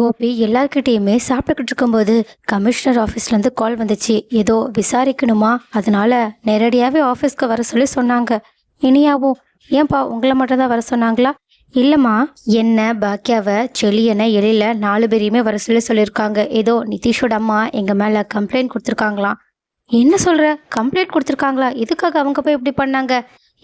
கோபி எல்லார்கிட்டேயுமே சாப்பிட்டுக்கிட்டு இருக்கும்போது கமிஷனர் ஆஃபீஸ்லேருந்து கால் வந்துச்சு. ஏதோ விசாரிக்கணுமா? அதனால நேரடியாகவே ஆஃபீஸ்க்கு வர சொல்லி சொன்னாங்க. இனியாவும் ஏன்பா உங்களை மட்டும் தான் வர சொன்னாங்களா? இல்லைம்மா என்ன பாக்கியாவை செளியனை எழில நாலு பேரையுமே வர சொல்லி சொல்லியிருக்காங்க. ஏதோ நிதிஷோட அம்மா எங்கள் மேலே கம்ப்ளைண்ட் கொடுத்துருக்காங்களாம். என்ன சொல்கிற கம்ப்ளைண்ட் கொடுத்துருக்காங்களா? எதுக்காக அவங்க போய் இப்படி பண்ணாங்க?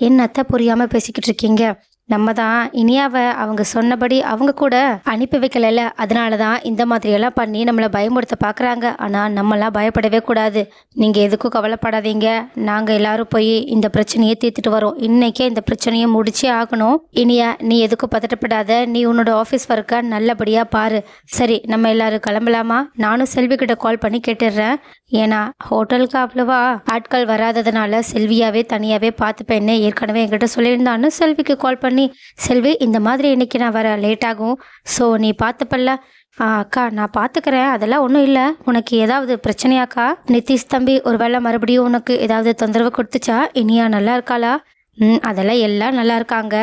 என்னத்த புரியாமல் பேசிக்கிட்டு இருக்கீங்க? நம்ம தான் இனியாவை அவங்க சொன்னபடி அவங்க கூட அனுப்பி வைக்கல அதனால தான் இந்த மாதிரியெல்லாம் பண்ணி நம்மளை பயமுறுத்த பார்க்குறாங்க ஆனால் நம்மளாம் பயப்படவே கூடாது. நீங்கள் எதுக்கும் கவலைப்படாதீங்க. நாங்கள் எல்லாரும் போய் இந்த பிரச்சனையை தீர்த்துட்டு வரோம். இன்னைக்கே இந்த பிரச்சனையை முடிச்சே ஆகணும். இனியா நீ எதுக்கும் பதட்டப்படாத. நீ உன்னோட ஆஃபீஸ் ஒர்க்கை நல்லபடியாக பாரு. சரி நம்ம எல்லாரும் கிளம்பலாமா? நானும் செல்வி கிட்ட கால் பண்ணி கேட்டுடுறேன். ஏன்னா ஹோட்டலுக்கு அவ்வளவா ஆட்கள் வராததுனால செல்வியாவே தனியாகவே பார்த்துப்பேன்னு ஏற்கனவே என்கிட்ட சொல்லியிருந்தான்னு செல்விக்கு கால் பண்ணி செல்வி இந்த மாதிரி இன்னைக்கு நான் வர லேட் ஆகும். ஸோ நீ பார்த்துப்பல்ல அக்கா நான் பார்த்துக்கிறேன் அதெல்லாம் ஒன்றும் இல்லை. உனக்கு ஏதாவது பிரச்சனையாக்கா? நிதிஷ் தம்பி ஒரு வேளை மறுபடியும் உனக்கு ஏதாவது தொந்தரவு கொடுத்துச்சா? இனியா நல்லா இருக்காளா? ம் அதெல்லாம் எல்லாம் நல்லா இருக்காங்க.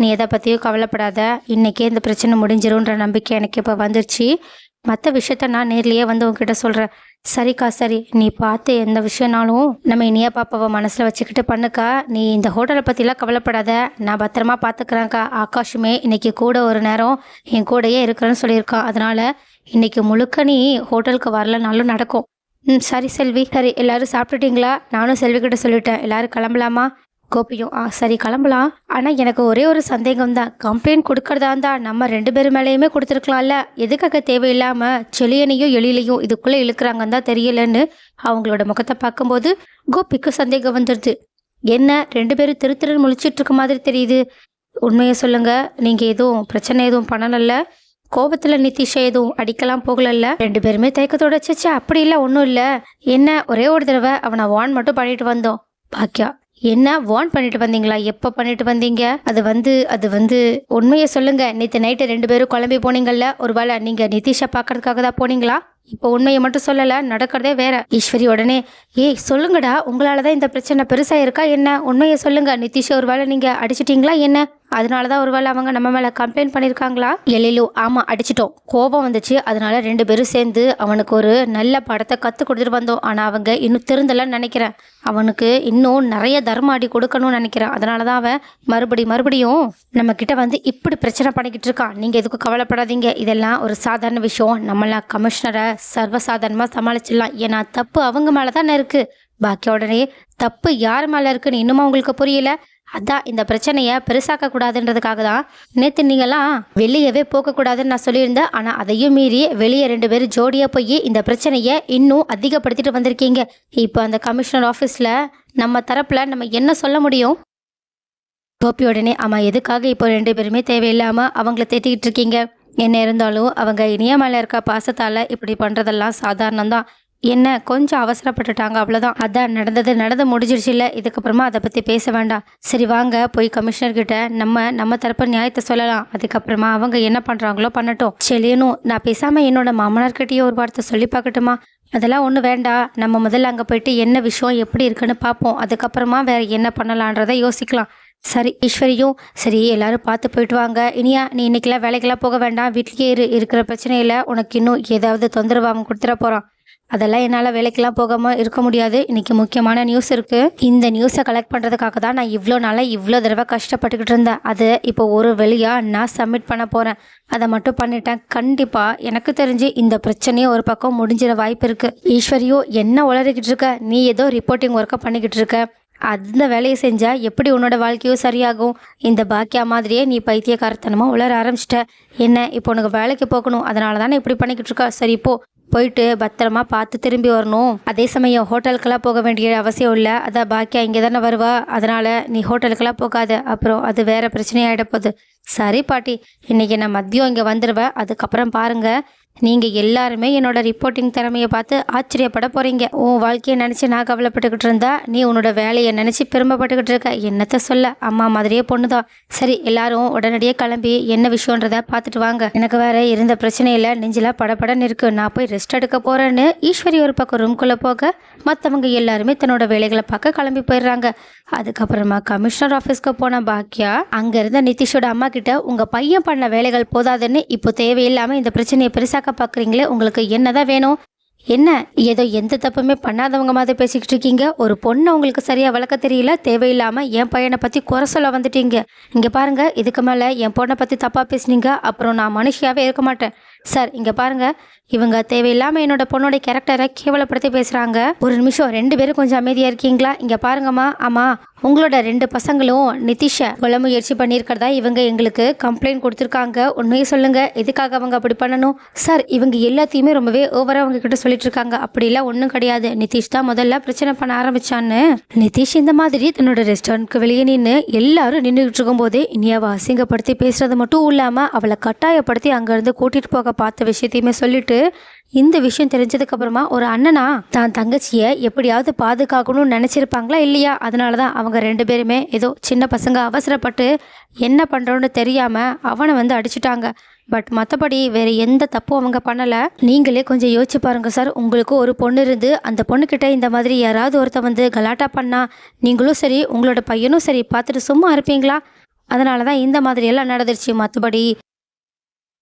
நீ எதை பற்றியும் கவலைப்படாத. இன்னைக்கே இந்த பிரச்சனை முடிஞ்சிரும்ன்ற நம்பிக்கை எனக்கு இப்போ வந்துருச்சு. மற்ற விஷயத்த நான் நேர்லேயே வந்து உங்ககிட்ட சொல்கிறேன் சரிக்கா சரி. நீ பார்த்து எந்த விஷயம்னாலும் நம்ம இனியா பாப்பாவை மனசில் வச்சுக்கிட்டு பண்ணுக்கா. நீ இந்த ஹோட்டலை பற்றிலாம் கவலைப்படாத. நான் பத்திரமா பார்த்துக்கிறேன்க்கா. ஆகாஷுமே இன்னைக்கு கூட ஒரு நேரம் என் கூடயே இருக்கிறேன்னு சொல்லியிருக்கான் அதனால இன்னைக்கு முழுக்க நீ ஹோட்டலுக்கு வரலனாலும் நடக்கும். ம் சரி செல்வி. சரி எல்லாரும் சாப்பிட்டுட்டீங்களா? நானும் செல்வி கிட்ட சொல்லிட்டேன். எல்லாரும் கிளம்பலாமா? கோபியும் ஆ சரி கிளம்பலாம். ஆனால் எனக்கு ஒரே ஒரு சந்தேகம் தான் கம்ப்ளைண்ட் கொடுக்கறதா இருந்தால் நம்ம ரெண்டு பேர் மேலேயுமே கொடுத்துருக்கலாம்ல. எதுக்காக தேவையில்லாமல் செளியனையும் எழிலையும் இதுக்குள்ளே இழுக்கிறாங்கன்னு தான் தெரியலன்னு அவங்களோட முகத்தை பார்க்கும்போது கோபிக்கு சந்தேகம் வந்துடுது என்ன ரெண்டு பேரும் திரு திருன்னு முழிச்சிட்டு இருக்க மாதிரி தெரியுது. உண்மையை சொல்லுங்க. நீங்கள் எதுவும் பிரச்சனை எதுவும் பண்ணலல்ல. கோபத்தில் நிதிஷை எதுவும் அடிக்கலாம் போகலல்ல. ரெண்டு பேருமே தயக்கத்தோட வச்சு அப்படி இல்லை ஒன்றும் இல்லை. என்ன ஒரே ஒரு தடவை அவனை வான் மட்டும் பண்ணிட்டு வந்தோம். பாக்கியா என்ன? வார்ன் பண்ணிட்டு வந்தீங்களா? எப்போ பண்ணிட்டு வந்தீங்க? அது வந்து அது வந்து உண்மையை சொல்லுங்க. நேற்று நைட்டு ரெண்டு பேரும் குழம்பி போனீங்கல்ல? ஒருவேளை நீங்க நிதிஷை பார்க்கறதுக்காக தான் போனீங்களா? இப்போ உண்மையை மட்டும் சொல்லலை நடக்கிறதே வேற. ஈஸ்வரி உடனே ஏய் சொல்லுங்கடா. உங்களால தான் இந்த பிரச்சனை பெருசாக இருக்கா என்ன? உண்மையை சொல்லுங்க. நிதிஷை ஒருவேளை நீங்கள் அடிச்சிட்டீங்களா? என்ன? அதனால தான் ஒருவேளை அவங்க நம்ம மேலே கம்ப்ளைண்ட் பண்ணியிருக்காங்களா எழிலு ஆமாம் அடிச்சிட்டோம். கோபம் வந்துச்சு. அதனால ரெண்டு பேரும் சேர்ந்து அவனுக்கு ஒரு நல்ல படத்தை கற்றுக் கொடுத்துட்டு வந்தோம். ஆனால் அவங்க இன்னும் திருந்தலன்னு நினைக்கிறேன். அவனுக்கு இன்னும் நிறைய தர்ம அடி கொடுக்கணும்னு நினைக்கிறேன். அதனால தான் அவன் மறுபடி மறுபடியும் நம்ம கிட்ட வந்து இப்படி பிரச்சனை பண்ணிக்கிட்டு இருக்கான். நீங்கள் எதுக்கும் கவலைப்படாதீங்க. இதெல்லாம் ஒரு சாதாரண விஷயம். நம்மளாம் கமிஷனரை சர்வசாதாரணமாக சமாளிச்சிடலாம். ஏன்னா தப்பு அவங்க மேலே தானே இருக்குது பாக்கியோடனே தப்பு யார் மேலே இருக்குன்னு இன்னுமா உங்களுக்கு புரியல? அதான் இந்த பிரச்சனையை பெருசாக்க கூடாதுன்றதுக்காக தான். நேற்று நீங்களாம் வெளியவே போகக்கூடாதுன்னு நான் சொல்லியிருந்தேன். ஆனால் அதையும் மீறி வெளியே ரெண்டு பேரும் ஜோடியாக போய் இந்த பிரச்சனையை இன்னும் அதிகப்படுத்திட்டு வந்திருக்கீங்க. இப்போ அந்த கமிஷனர் ஆஃபீஸில் நம்ம தரப்பில் நம்ம என்ன சொல்ல முடியும்? கோபி உடனே ஆமாம் எதுக்காக இப்போ ரெண்டு பேருமே தேவையில்லாமல் அவங்கள தேத்திக்கிட்டு இருக்கீங்க? என்ன இருந்தாலும் அவங்க இனிய மேலே இருக்க பாசத்தால் இப்படி பண்ணுறதெல்லாம் சாதாரணம் தான் என்ன கொஞ்சம் அவசரப்பட்டுட்டாங்க அவ்வளோதான் அதான் நடந்தது நடந்து முடிஞ்சிருச்சு இல்லை இதுக்கப்புறமா அதை பற்றி பேச வேண்டாம். சரி வாங்க போய் கமிஷனர்கிட்ட நம்ம நம்ம தரப்பு நியாயத்தை சொல்லலாம். அதுக்கப்புறமா அவங்க என்ன பண்ணுறாங்களோ பண்ணட்டும். செலியனும் நான் பேசாமல் என்னோட மாமனார்கிட்டயே ஒரு வார்த்தை சொல்லி பார்க்கட்டுமா? அதெல்லாம் ஒன்றும் வேண்டாம். நம்ம முதல்ல அங்கே போயிட்டு என்ன விஷயம் எப்படி இருக்குன்னு பார்ப்போம். அதுக்கப்புறமா வேற என்ன பண்ணலான்றதை யோசிக்கலாம். சரி ஈஸ்வரியும் சரி எல்லாரும் பார்த்து போயிட்டு வாங்க. இனியா நீ இன்னைக்கெல்லாம் வேலைக்கெல்லாம் போக வேண்டாம். வீட்லேயே இரு இருக்கிற பிரச்சனையில் உனக்கு இன்னும் ஏதாவது தொந்தரவு அவன் கொடுத்துட போகிறான் அதெல்லாம் என்னால் வேலைக்கெல்லாம் போகாமல் இருக்க முடியாது. இன்றைக்கி முக்கியமான நியூஸ் இருக்குது இந்த நியூஸை கலெக்ட் பண்ணுறதுக்காக தான் நான் இவ்வளோ நாளாக இவ்வளோ தடவை கஷ்டப்பட்டுக்கிட்டு இருந்தேன். அது இப்போ ஒரு வழியாக நான் சப்மிட் பண்ண போகிறேன் அதை மட்டும் பண்ணிட்டேன். கண்டிப்பாக எனக்கு தெரிஞ்சு இந்த பிரச்சனையே ஒரு பக்கம் முடிஞ்சிட வாய்ப்பு இருக்குது ஈஸ்வரியோ என்ன உளறிக்கிட்டு இருக்க? நீ ஏதோ ரிப்போர்ட்டிங் ஒர்க்கை பண்ணிக்கிட்டு இருக்க. அந்த வேலையை செஞ்சால் எப்படி உன்னோட வாழ்க்கையும் சரியாகும்? இந்த பாக்கியா மாதிரியே நீ பைத்தியக்காரத்தனமாக உளர ஆரம்பிச்சிட்ட. என்ன இப்போ உனக்கு வேலைக்கு போகணும். அதனால தானே இப்படி பண்ணிக்கிட்டு இருக்கா? சரி இப்போ போயிட்டு பத்திரமா பார்த்து திரும்பி வரணும். அதே சமயம் ஹோட்டலுக்கெல்லாம் போக வேண்டிய அவசியம் இல்லை. அதான் பாக்கியா இங்கே தானே வருவா. அதனால நீ ஹோட்டலுக்கெல்லாம் போகாத. அப்புறம் அது வேற பிரச்சனையாகிட போகுது. சரி பாட்டி இன்னைக்கு நான் மதியம் இங்கே வந்துடுவேன் அதுக்கப்புறம் பாருங்கள் நீங்கள் எல்லாருமே என்னோட ரிப்போர்ட்டிங் திறமையை பார்த்து ஆச்சரியப்பட போகிறீங்க உன் வாழ்க்கையை நினச்சி நான் கவலைப்பட்டுக்கிட்டு இருந்தா நீ உன்னோட வேலையை நினச்சி பெருமைப்பட்டுக்கிட்டு இருக்க. என்னத்த சொல்ல? அம்மா மாதிரியே பொண்ணுதான். சரி எல்லாரும் உடனடியே கிளம்பி என்ன விஷயன்றத பார்த்துட்டு வாங்க. எனக்கு வேற இருந்த பிரச்சனையில் நெஞ்சில படபடன்னு இருக்கு நான் போய் ரெஸ்ட் எடுக்க போகிறேன்னு ஈஸ்வரி ஒரு பக்கம் ரூம்குள்ளே போக மற்றவங்க எல்லாருமே தன்னோட வேலைகளை பார்க்க கிளம்பி போயிடுறாங்க. அதுக்கப்புறமா கமிஷனர் ஆஃபீஸ்க்கு போன பாக்கியா அங்கே இருந்த நிதிஷோட அம்மா கிட்ட உங்கள் பையன் பண்ண வேலைகள் போதாதுன்னு இப்போ தேவையில்லாம இந்த பிரச்சனையை பெருசாக பெருசாக்க பார்க்குறீங்களே உங்களுக்கு என்ன தான் வேணும்? என்ன? ஏதோ எந்த தப்புமே பண்ணாதவங்க மாதிரி பேசிக்கிட்டு இருக்கீங்க. ஒரு பொண்ணை உங்களுக்கு சரியாக வளர்க்க தெரியல தேவையில்லாமல் என் பையனை பற்றி குறை சொல்ல வந்துட்டீங்க. இங்கே பாருங்கள் இதுக்கு மேலே என் பொண்ணை பற்றி தப்பாக பேசுனீங்க. அப்புறம் நான் மனுஷியாவே இருக்க மாட்டேன். சார் இங்கே பாருங்கள் இவங்க தேவையில்லாம என்னோட பொண்ணோட கேரக்டரை கேவலப்படுத்தி பேசுறாங்க. ஒரு நிமிஷம் ரெண்டு பேரும் கொஞ்சம் அமைதியா இருக்கீங்களா? இங்க பாருங்கம்மா. ஆமா உங்களோட ரெண்டு பசங்களும் நிதிஷை கொலை முயற்சி பண்ணியிருக்கிறதா இவங்க எங்களுக்கு கம்ப்ளைண்ட் கொடுத்துருக்காங்க. உண்மையை சொல்லுங்க. எதுக்காக அவங்க அப்படி பண்ணணும்? சார் இவங்க எல்லாத்தையுமே ரொம்பவே ஓவரா அவங்க கிட்ட சொல்லிட்டு இருக்காங்க. அப்படிலாம் ஒன்றும் கிடையாது. நிதிஷ் தான் முதல்ல பிரச்சனை பண்ண ஆரம்பிச்சான்னு. நிதிஷ் இந்த மாதிரி தன்னோட ரெஸ்டாரண்ட்க்கு வெளியே நின்று எல்லாரும் நின்றுகிட்டு இருக்கும்போதே இனியாவை அசிங்கப்படுத்தி பேசுறது மட்டும் இல்லாம அவளை கட்டாயப்படுத்தி அங்கிருந்து கூட்டிட்டு போக பார்த்த விஷயத்தையுமே சொல்லிட்டு இந்த விஷயம் தெரிஞ்சதுக்கு அப்புறமா ஒரு அண்ணனா தான் தங்கச்சியை எப்படியாவது பாதுகாக்கணும்னு நினச்சிருப்பாங்களா இல்லையா? அதனால தான் அவங்க ரெண்டு பேருமே ஏதோ சின்ன பசங்க அவசரப்பட்டு என்ன பண்ணுறோன்னு தெரியாமல் அவனை வந்து அடிச்சிட்டாங்க. பட் மற்றபடி வேறு எந்த தப்பும் அவங்க பண்ணலை. நீங்களே கொஞ்சம் யோசிச்சு பாருங்கள் சார். உங்களுக்கும் ஒரு பொண்ணு இருந்து அந்த பொண்ணுக்கிட்ட இந்த மாதிரி யாராவது ஒருத்த வந்து கலாட்டா பண்ணா நீங்களும் சரி உங்களோட பையனும் சரி பார்த்துட்டு சும்மா இருப்பீங்களா? அதனால தான் இந்த மாதிரி எல்லாம் நடந்துருச்சு. மற்றபடி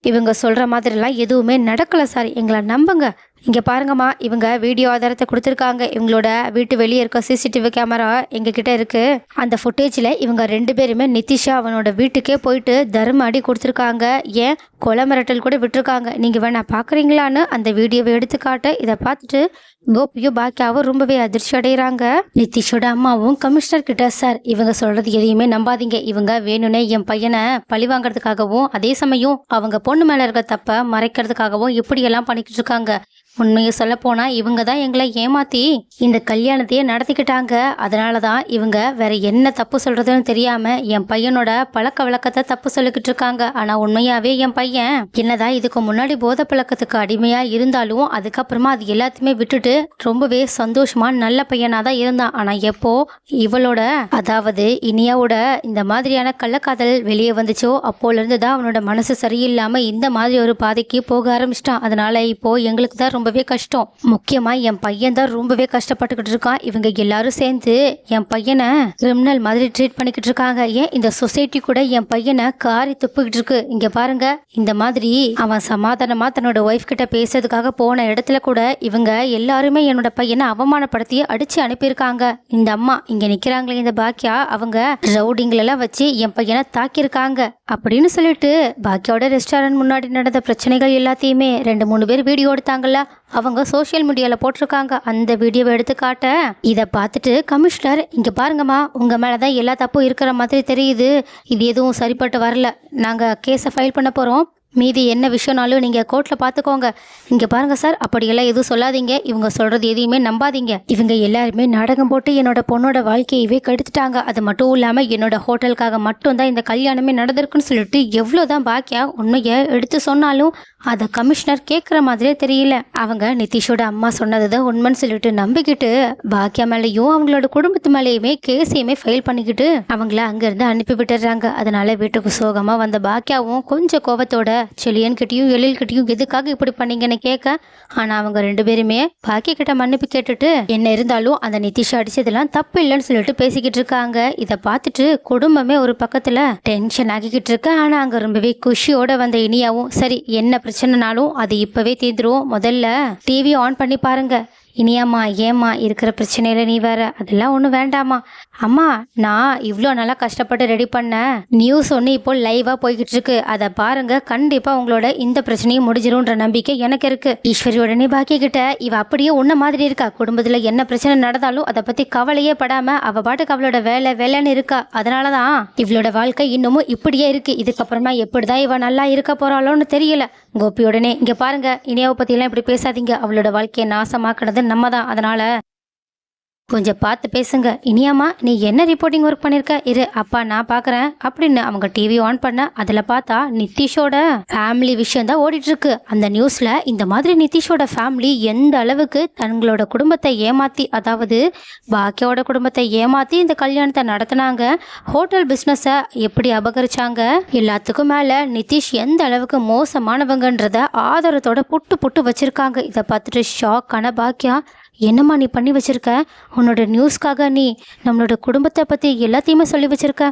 இவங்க சொல்கிற மாதிரிலாம் எதுவுமே நடக்கலை சார். எங்களை நம்புங்க. இங்கே பாருங்கம்மா இவங்க வீடியோ ஆதாரத்தை கொடுத்துருக்காங்க. இவங்களோட வீட்டு வெளியே இருக்க சிசிடிவி கேமரா எங்ககிட்ட இருக்கு. அந்த ஃபுட்டேஜில் இவங்க ரெண்டு பேருமே நிதிஷா அவனோட வீட்டுக்கே போயிட்டு தர்ம அடி கொடுத்துருக்காங்க. ஏன்? கொலை மிரட்டல் கூட விட்டுருக்காங்க. நீங்கள் வேணா பார்க்குறீங்களான்னு அந்த வீடியோவை எடுத்து காட்ட இதை பார்த்துட்டு கோபியும் பாக்கியாவும் ரொம்பவே அதிர்ச்சி அடைகிறாங்க நிதிஷோட அம்மாவும் கமிஷனர் கிட்ட சார் இவங்க சொல்றது எதையுமே நம்பாதீங்க. இவங்க வேணும்னே என் பையனை பழி வாங்குறதுக்காகவும் அதே சமயம் அவங்க பொண்ணு மேல இருக்க தப்ப மறைக்கிறதுக்காகவும் இப்படியெல்லாம் பண்ணிக்கிட்டு இருக்காங்க. உண்மையை சொல்ல இவங்க தான் எங்களை ஏமாத்தி இந்த கல்யாணத்தையே நடத்திக்கிட்டாங்க. அதனால தான் இவங்க வேற என்ன தப்பு சொல்றதுன்னு தெரியாம என் பையனோட பழக்க வழக்கத்தை தப்பு சொல்லிக்கிட்டு இருக்காங்க. ஆனா உண்மையாவே என் பையன் என்னதான் இதுக்கு முன்னாடி போதை பழக்கத்துக்கு அடிமையா இருந்தாலும் அதுக்கப்புறமா அது எல்லாத்தையுமே விட்டுட்டு ரொம்பவே சந்தோஷமா நல்ல பையனா தான் இருந்தான். ஆனா எப்போ இவளோட அதாவது இனியாவோட இந்த மாதிரியான கள்ளக்காதல் வெளியே வந்துச்சோ அப்போல இருந்து தான் அவனோட மனசு சரியில்லாம இந்த மாதிரி ஒரு பாதைக்கு போக ஆரம்பிச்சிட்டான். அதனால இப்போ எங்களுக்கு தான் ரொம்பவே கஷ்டம். முக்கியமா என் பையன் தான் ரொம்பவே கஷ்டப்பட்டுக்கிட்டு இருக்கான். இவங்க எல்லாரும் சேர்ந்து என் பையனை கிரிமினல் மாதிரி ட்ரீட் பண்ணிக்கிட்டு இருக்காங்க. ஏன்? இந்த சொசைட்டி கூட என் பையனை காரி துப்பிக்கிட்டு இருக்கு. இங்க பாருங்க. இந்த மாதிரி அவன் சமாதானமா தன்னோட ஒய்ஃப் கிட்ட பேசுறதுக்காக போன இடத்துல கூட இவங்க எல்லாருமே என்னோட பையனை அவமானப்படுத்தி அடிச்சு அனுப்பியிருக்காங்க. இந்த அம்மா இங்க நிக்கிறாங்களே இந்த பாக்கியா அவங்க ரவுடிங்களை வச்சு என் பையனை தாக்கியிருக்காங்க. அப்படின்னு சொல்லிட்டு பாக்கியாவோட ரெஸ்டாரண்ட் முன்னாடி நடந்த பிரச்சனைகள் எல்லாத்தையுமே ரெண்டு மூணு பேர் வீடியோ எடுத்தாங்கல்ல. அவங்க சோஷியல் மீடியாவில் போட்டிருக்காங்க. அந்த வீடியோவை எடுத்து காட்ட இதை பார்த்துட்டு கமிஷனர் இங்கே பாருங்கம்மா உங்கள் மேலே தான் எல்லா தப்பும் இருக்கிற மாதிரி தெரியுது. இது எதுவும் சரிப்பட்டு வரல. நாங்கள் கேஸை ஃபைல் பண்ண போகிறோம் மீதி என்ன விஷயம்னாலும் நீங்கள் கோர்ட்டில் பார்த்துக்கோங்க இங்கே பாருங்கள் சார் அப்படியெல்லாம் எதுவும் சொல்லாதீங்க. இவங்க சொல்கிறது எதையுமே நம்பாதீங்க. இவங்க எல்லாருமே நாடகம் போட்டு என்னோட பொண்ணோட வாழ்க்கையவே கெடுத்துட்டாங்க. அது மட்டும் இல்லாமல் என்னோட ஹோட்டலுக்காக மட்டும்தான் இந்த கல்யாணமே நடந்திருக்குன்னு சொல்லிட்டு எவ்வளோ தான் பாக்கியா உண்மையை எடுத்து சொன்னாலும் அதை கமிஷனர் கேட்குற மாதிரியே தெரியல. அவங்க நிதிஷோட அம்மா சொன்னது தான் உண்மைன்னு சொல்லிட்டு நம்பிக்கிட்டு பாக்கியா மேலேயும் அவங்களோட குடும்பத்து மேலேயுமே கேஸையுமே ஃபைல் பண்ணிக்கிட்டு அவங்கள அங்கேருந்து அனுப்பி விட்டுறாங்க. அதனால வீட்டுக்கு சோகமாக வந்த பாக்கியாவும் கொஞ்சம் கோபத்தோட செழியன்கிட்டையும் கிட்டயும் எதுக்காக இப்படி பண்ணீங்கன்னு கேட்க ஆனால் அவங்க ரெண்டு பேருமே பாக்கிக்கிட்ட மன்னிப்பு கேட்டுட்டு என்ன இருந்தாலும் அந்த நிதிஷா அடிச்சதெல்லாம் தப்பு இல்லைன்னு சொல்லிட்டு பேசிக்கிட்டு இருக்காங்க. இதை பார்த்துட்டு குடும்பமே ஒரு பக்கத்தில் டென்ஷன் ஆகிக்கிட்டு இருக்கு. ஆனால் அங்கே ரொம்பவே குஷியோட வந்த இனியாவும் சரி என்ன பிரச்சனைனாலும் அது இப்போவே தீர்ந்துருவோம் முதல்ல டிவி ஆன் பண்ணி பாருங்க. இனியாம்மா ஏம்மா இருக்கிற பிரச்சனையில நீ வேற? அதெல்லாம் ஒன்றும் வேண்டாமா அம்மா நான் இவ்வளோ நல்லா கஷ்டப்பட்டு ரெடி பண்ண நியூஸ் ஒன்று இப்போ லைவாக போய்கிட்டு இருக்கு. அதை பாருங்க கண்டிப்பாக உங்களோட இந்த பிரச்சனையும் முடிஞ்சிரும்ன்ற நம்பிக்கை எனக்கு இருக்கு. ஈஸ்வரி உடனே பாக்கிய கிட்ட இவ அப்படியே உன்ன மாதிரி இருக்கா? குடும்பத்தில் என்ன பிரச்சனை நடந்தாலும் அதை பற்றி கவலையே படாம அவ பாட்டுக்கு அவளோட வேலை வேலைன்னு இருக்கா? அதனால தான் இவளோட வாழ்க்கை இன்னமும் இப்படியே இருக்கு. இதுக்கப்புறமா எப்படி தான் இவ நல்லா இருக்க போறாளோன்னு தெரியல. கோபியுடனே இங்க இங்கே பாருங்க இனியாவை பற்றியெல்லாம் இப்படி பேசாதீங்க. அவளோட வாழ்க்கையை நாசமாக்குனது நம்ம தான் அதனால கொஞ்சம் பார்த்து பேசுங்க. இனியாமா நீ என்ன ரிப்போர்ட்டிங் ஒர்க் பண்ணியிருக்க இரு அப்பா நான் பார்க்குறேன் அப்படின்னு அவங்க டிவி ஆன் பண்ண அதில் பார்த்தா நிதிஷோட ஃபேமிலி விஷயம் தான் ஓடிட்டு அந்த நியூஸில் இந்த மாதிரி நிதிஷோட ஃபேமிலி எந்த அளவுக்கு தங்களோட குடும்பத்தை ஏமாற்றி அதாவது பாக்கியோட குடும்பத்தை ஏமாற்றி இந்த கல்யாணத்தை நடத்தினாங்க ஹோட்டல் பிஸ்னஸை எப்படி அபகரிச்சாங்க எல்லாத்துக்கும் மேலே நிதிஷ் எந்த அளவுக்கு மோசமானவங்கன்றத ஆதாரத்தோட புட்டு புட்டு வச்சுருக்காங்க. இதை பார்த்துட்டு ஷாக் ஆன பாக்கியா என்னம்மா நீ பண்ணி வச்சுருக்க? உன்னோட நியூஸ்க்காக நீ நம்மளோட குடும்பத்தை பற்றி எல்லாத்தையுமே சொல்லி வச்சுருக்க.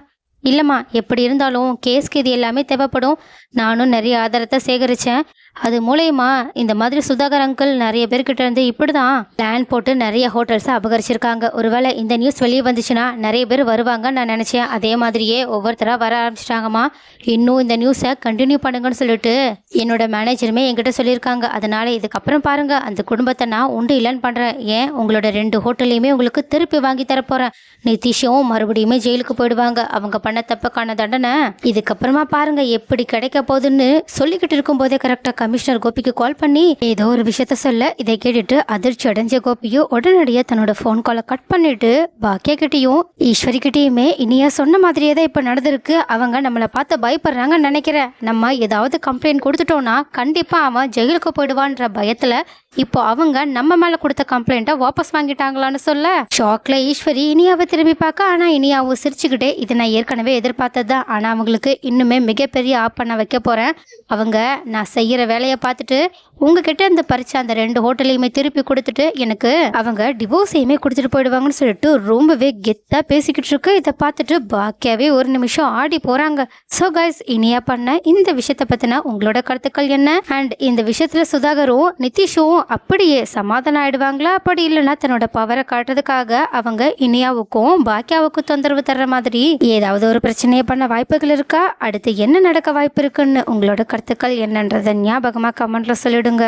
இல்லைம்மா எப்படி இருந்தாலும் கேஸ்க்கு இது எல்லாமே தேவைப்படும். நானும் நிறைய ஆதாரத்தை சேகரித்தேன் அது மூலயமா இந்த மாதிரி சுதாகர் அங்கிள் நிறைய பேர்கிட்ட இருந்து இப்படி தான் பிளான் போட்டு நிறைய ஹோட்டல்ஸை அபகரிச்சிருக்காங்க. ஒருவேளை இந்த நியூஸ் வெளியே வந்துச்சுன்னா நிறைய பேர் வருவாங்கன்னு நான் நினச்சேன். அதே மாதிரியே ஒவ்வொருத்தராக வர ஆரம்பிச்சிட்டாங்கம்மா. இன்னும் இந்த நியூஸை கண்டினியூ பண்ணுங்கன்னு சொல்லிட்டு என்னோட மேனேஜருமே என்கிட்ட சொல்லியிருக்காங்க. அதனால் இதுக்கப்புறம் பாருங்கள் அந்த குடும்பத்தை நான் உண்டு இல்லைன்னு பண்ணுறேன் ஏன்? உங்களோட ரெண்டு ஹோட்டல்லையுமே உங்களுக்கு திருப்பி வாங்கி தரப்போகிறேன் நிதிஷும் மறுபடியுமே ஜெயிலுக்கு போயிடுவாங்க. அவங்க பண்ண தப்புக்கான தண்டனை. இதுக்கப்புறமா பாருங்க எப்படி கிடைக்க போகுதுன்னு சொல்லிக்கிட்டு இருக்கும்போதே கரெக்டாக கமிஷனர் கோபிக்கு கால் பண்ணி ஏதோ ஒரு விஷயத்த சொல்ல இதை கேட்டுட்டு அதிர்ச்சி அடைஞ்ச கோபியும் உடனடியாக தன்னோட ஃபோன் காலை கட் பண்ணிட்டு பாக்கியா கிட்டேயும் ஈஸ்வரி கிட்டேயுமே இனியா சொன்ன மாதிரியே தான் இப்போ நடந்திருக்கு. அவங்க நம்மளை பார்த்து பயப்படுறாங்கன்னு நினைக்கிறேன். நம்ம ஏதாவது கம்ப்ளைண்ட் கொடுத்துட்டோம்னா கண்டிப்பாக அவன் ஜெயிலுக்கு போயிடுவான்ற பயத்தில் இப்போ அவங்க நம்ம மேலே கொடுத்த கம்ப்ளைண்ட்டை வாபஸ் வாங்கிட்டாங்களான்னு சொல்ல. ஷாக்ல ஈஸ்வரி இனியாவை திரும்பி பார்க்க ஆனால் இனியாவும் சிரிச்சுக்கிட்டே இதை நான் ஏற்கனவே எதிர்பார்த்தது தான். ஆனால் அவங்களுக்கு இன்னுமே மிகப்பெரிய ஆப் பண்ண வைக்க போகிறேன் அவங்க நான் செய்கிற வேலையை பார்த்துட்டு உங்ககிட்ட இருந்து பறிச்ச அந்த ரெண்டு ஹோட்டலையுமே திருப்பி கொடுத்துட்டு எனக்கு அவங்க டிவோர்ஸையுமே கொடுத்துட்டு போயிடுவாங்கன்னு சொல்லிட்டு ரொம்பவே கெத்தாக பேசிக்கிட்டு இருக்கு. இதை பார்த்துட்டு பாக்கியாவே ஒரு நிமிஷம் ஆடி போகிறாங்க ஸோ கைஸ் இனியா பண்ண இந்த விஷயத்தை பத்தின உங்களோட கருத்துக்கள் என்ன? அண்ட் இந்த விஷயத்தில் சுதாகரும் நிதிஷும் அப்படியே சமாதானம் ஆயிடுவாங்களா? அப்படி இல்லைன்னா தன்னோட பவரை காட்டுறதுக்காக அவங்க இனியாவுக்கும் பாக்கியாவுக்கும் தொந்தரவு தர்ற மாதிரி ஏதாவது ஒரு பிரச்சனையை பண்ண வாய்ப்புகள் இருக்கா? அடுத்து என்ன நடக்க வாய்ப்பு இருக்குன்னு உங்களோட கருத்துக்கள் என்னன்றதை ஞாபகமா கமெண்ட்ல சொல்லிடுங்க. கொடுத்துடுங்க